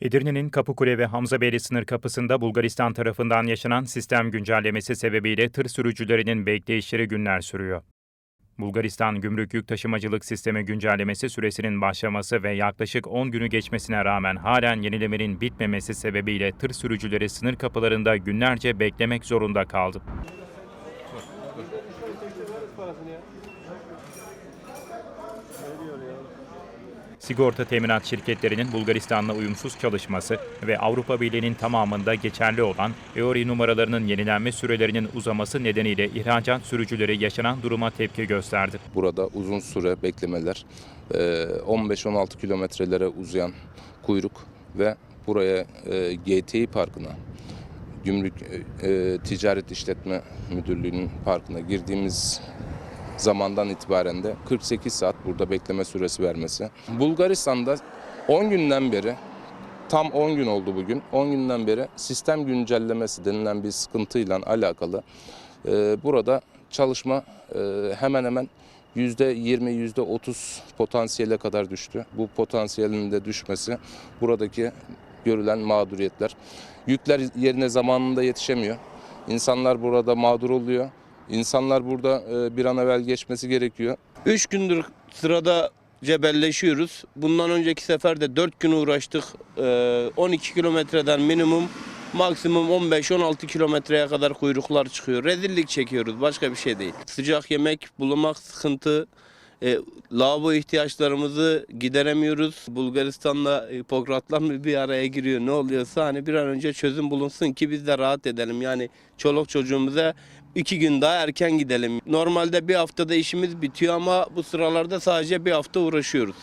Edirne'nin Kapıkule ve Hamzabeyli sınır kapısında Bulgaristan tarafından yaşanan sistem güncellemesi sebebiyle tır sürücülerinin bekleyişleri günler sürüyor. Bulgaristan Gümrük Yük Taşımacılık Sistemi güncellemesi süresinin başlaması ve yaklaşık 10 günü geçmesine rağmen halen yenilemenin bitmemesi sebebiyle tır sürücüleri sınır kapılarında günlerce beklemek zorunda kaldı. Sigorta teminat şirketlerinin Bulgaristan'la uyumsuz çalışması ve Avrupa Birliği'nin tamamında geçerli olan EORI numaralarının yenilenme sürelerinin uzaması nedeniyle ihracat sürücüleri yaşanan duruma tepki gösterdi. Burada uzun süre beklemeler, e, 15-16 kilometrelere uzayan kuyruk ve buraya e, GTİ Parkı'na, Gümrük e, Ticaret İşletme Müdürlüğü'nün parkına girdiğimiz zamandan itibaren de 48 saat burada bekleme süresi vermesi. Bulgaristan'da 10 günden beri tam 10 gün oldu bugün. 10 günden beri sistem güncellemesi denilen bir sıkıntıyla alakalı e, burada çalışma e, hemen hemen %20, %30 potansiyele kadar düştü. Bu potansiyelin de düşmesi buradaki görülen mağduriyetler. Yükler yerine zamanında yetişemiyor. İnsanlar burada mağdur oluyor. İnsanlar burada e, bir an evvel geçmesi gerekiyor. 3 gündür sırada cebelleşiyoruz. Bundan önceki sefer de 4 gün uğraştık. Ee, 12 kilometreden minimum maksimum 15-16 kilometreye kadar kuyruklar çıkıyor. Rezillik çekiyoruz başka bir şey değil. Sıcak yemek bulmak sıkıntı. E, lavabo ihtiyaçlarımızı gideremiyoruz. Bulgaristan'la Hipokratlar mı bir araya giriyor ne oluyorsa hani bir an önce çözüm bulunsun ki biz de rahat edelim. Yani çoluk çocuğumuza iki gün daha erken gidelim. Normalde bir haftada işimiz bitiyor ama bu sıralarda sadece bir hafta uğraşıyoruz.